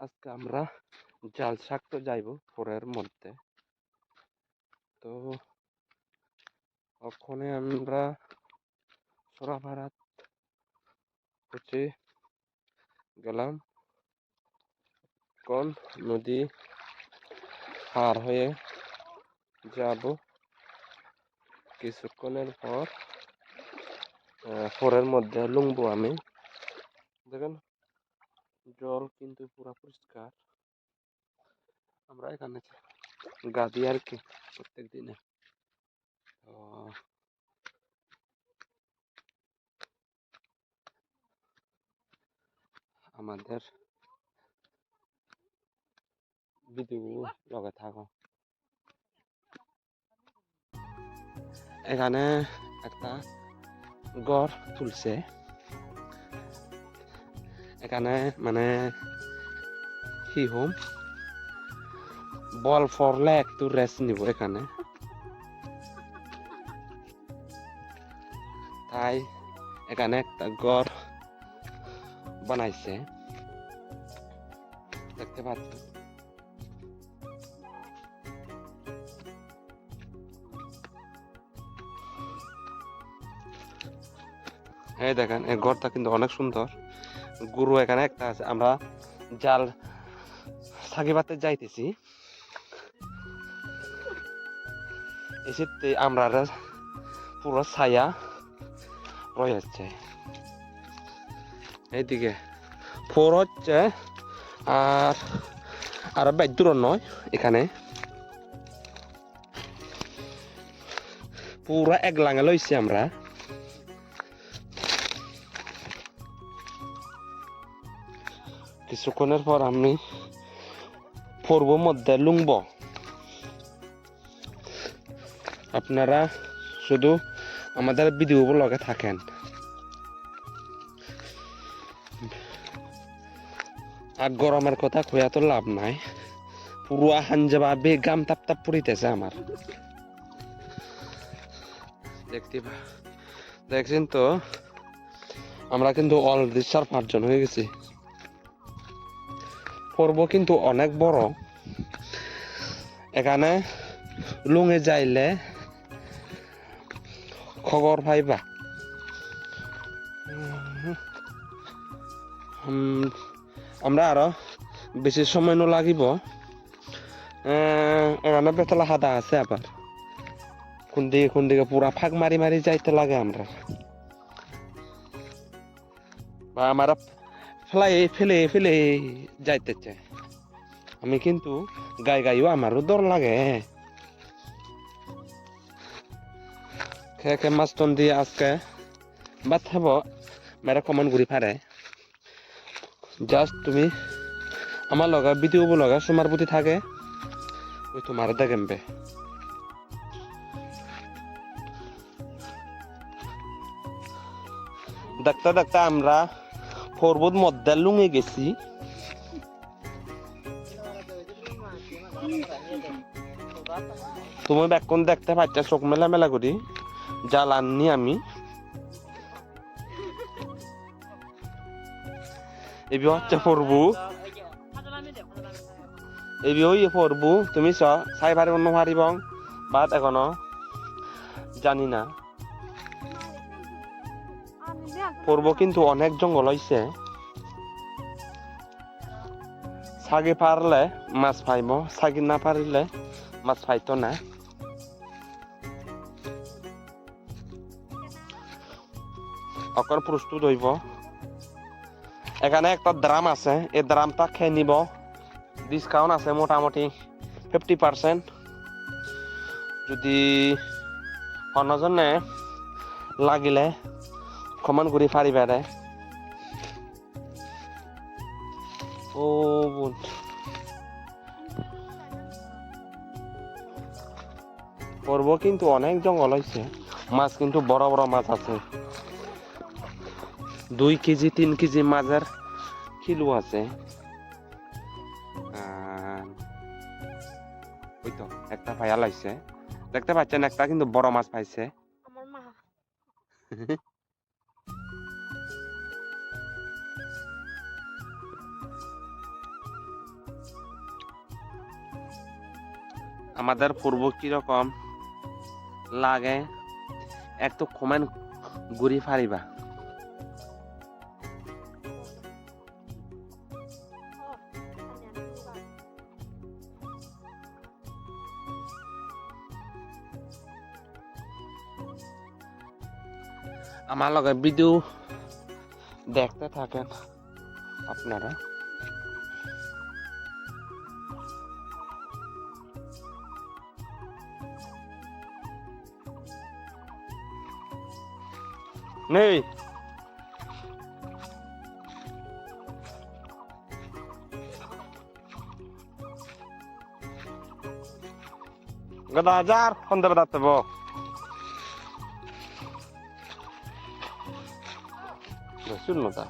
আজকে আমরা জাল শাক তো যাইব পরের মধ্যে তো ওখানে আমরা সরাভারাত হচ্ছে গেলাম। কোন নদী পার হয়ে যাব। কিছুক্ষণের পর ফোরের মধ্যে লুংবো আমি। দেখেন, জল কিন্তু পুরো পরিষ্কার। আমরা এখানে গাদি আর কি প্রত্যেক দিনে। তো আমাদের ভিডিও লগে থাকো এখানে একটা গড় তুলছে এখানে মানে কি হোম বল ফরলে একটু রেস্ট নিব এখানে তাই এখানে একটা ঘর বানাইছে দেখতে পাচ্ছেন এই দেখেন, এই ঘরটা কিন্তু অনেক সুন্দর। গরু এখানে একটা আছে, আমরা জাল সাকিবাতে যাইতেছি। এসে আমরা পুরো ছায়া রয়েছে এইদিকে ফোর হচ্ছে, আর আর দূর নয় এখানে। পুরা এক লাঙে লইছি আমরা। কিছুক্ষণের পর আমি পূর্ব মধ্যে লুংব আপনারা শুধু আমাদের ভিডিও লগে থাকেন। আর গরমের কথা কইয়া তো লাভ নাই। পুরো হাঞ্জাবা বেগাম তাপ তাপ পড়িতেছে আমার। দেখতে দেখছেন তো? আমরা কিন্তু অলরেডি চার পাঁচজন হয়ে গেছি। পর্ব কিন্তু অনেক বড়। এখানে লুঙে যাইলে খবর পাইবা আমরা আরও বেশি সময় লাগিব। এখানে বেতলা হাদা আছে আবার। কোন দিকে কোন দিকে পুরা ফাঁক মারি মারি যাইতে লাগে আমরা। বা আমরা ফেলাই, ফেলে ফেলে যাইতেছে। আমি কিন্তু গাই গাইও আমারও ডর লাগে। খেয়ে খেয়ে মাছ টন দিয়ে আজকে বাদ খাব মেরে কমন ঘুরি ফারে জাস্ট তুমি আমার লগা ভিডিও লগা সুমার প্রতি থাকে, ওই তোমার দেখেন বে। দেখতে দেখতে আমরা পর্বত মধ্যে লুঙে গেছি। তুমি বেক্ষণ দেখতে পাচ্ছ চোখ মেলা মেলা করি। জাল আননি আমি এবি হচ্ছে পড়বু এবি ওই পড়বু তুমি চ চাই পারিব নোৱাৰিব বাট এখনও জানি না। পড়ব কিন্তু অনেক জঙ্গল হইছে। সাগি পারলে মাছ পাইব সাগি না পারিলে মাছ পাইতো না। অকর প্রস্তুত হইব। এখানে একটা ড্রাম আছে এই ড্রামটা খেয়ে নিব। ডিসকাউন্ট আছে মোটামুটি ফিফটি পার্সেন্ট। যদি অন্যজনে লাগিলে ক্ষমণ কৰি পাৰিবা দে ও বোন পর্ব কিন্তু অনেক জঙ্গল হয়েছে মাছ কিন্তু বড় বড় মাছ আছে। দুই কেজি তিন কেজি মাজার কিলো আছে। ওই তো একটা ভাইয়া লাইছে দেখতে পাচ্ছেন একটা কিন্তু বড় মাছ পাইছে। আমাদের পূর্ব কীরকম লাগে। একটু কমেন ঘুরি ফারিবা। আমার লগে ভিডিও দেখতে থাকেন আপনারা। নেই। গদা হাজার পনেরো দাঁতে বো শুনলো তা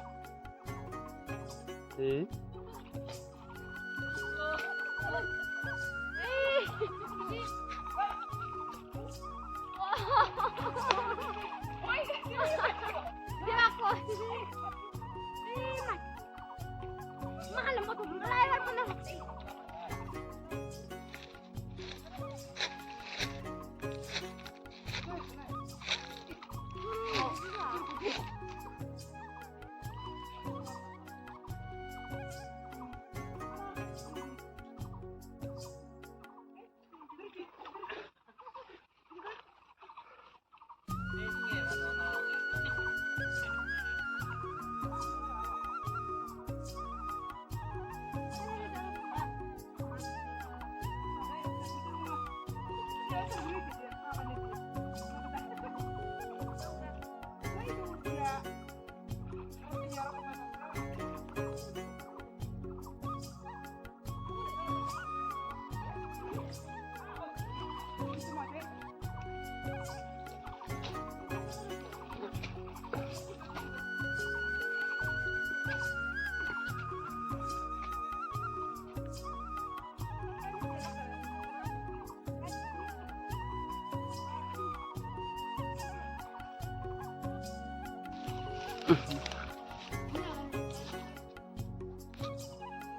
Malam mo, tumalaya mo na.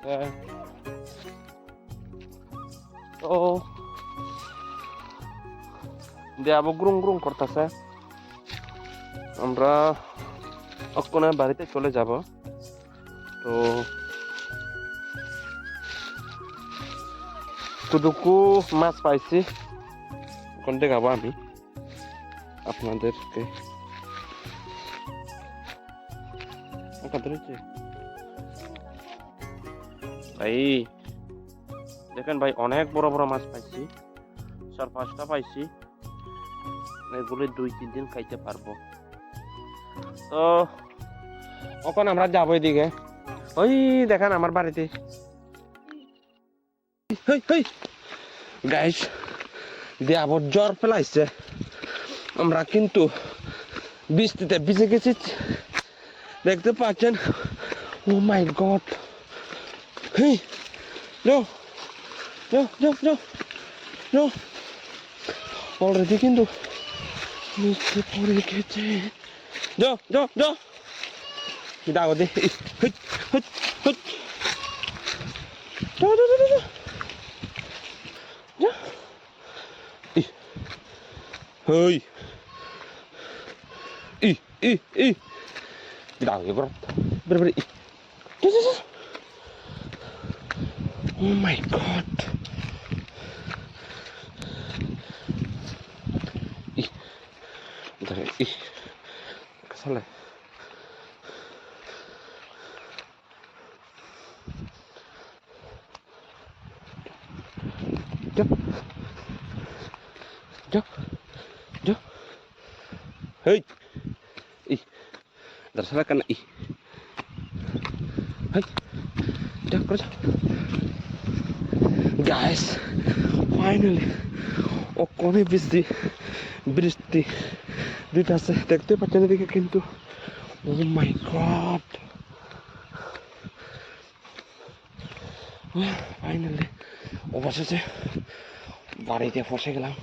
হ্যাঁ। তো দেয়াবো গ্রুং গ্রুং করতেছে আমরা অক্ষণে বাড়িতে চলে যাব তো কতটুকু মাছ পাইছি ওখান থেকে আমি আপনাদেরকে ওটা ধরেছে ভাই দেখেন ভাই অনেক বড় বড় মাছ পাইছি। চার পাঁচটা পাইছি। এগুলি দুই তিন দিন খাইতে পারব। তো ওখানে আমরা যাব এদিকে। ওই দেখেন আমার বাড়িতে। গাইস দিয়ে আবার জ্বর ফেলাইছে আমরা কিন্তু বৃষ্টিতে ভিজে গেছি। দেখতে পাচ্ছেন ও my god Hey! No! No, no, no! No! Already কিন্তু নিচে পড়ে গেছে যো যো যো দাও দে হই ই ই ই Bir daha bro. Bro, bro. Oh my god. Jump. Jump. Jump. Hey. Hei. Jok, terus. Guys finally কোনে বৃষ্টি বৃষ্টি দিতেছে দেখতে পাচ্ছেন এদিকে কিন্তু ও মাই গড ফাইনালি অবশেষে বাড়িতে ফসে গেলাম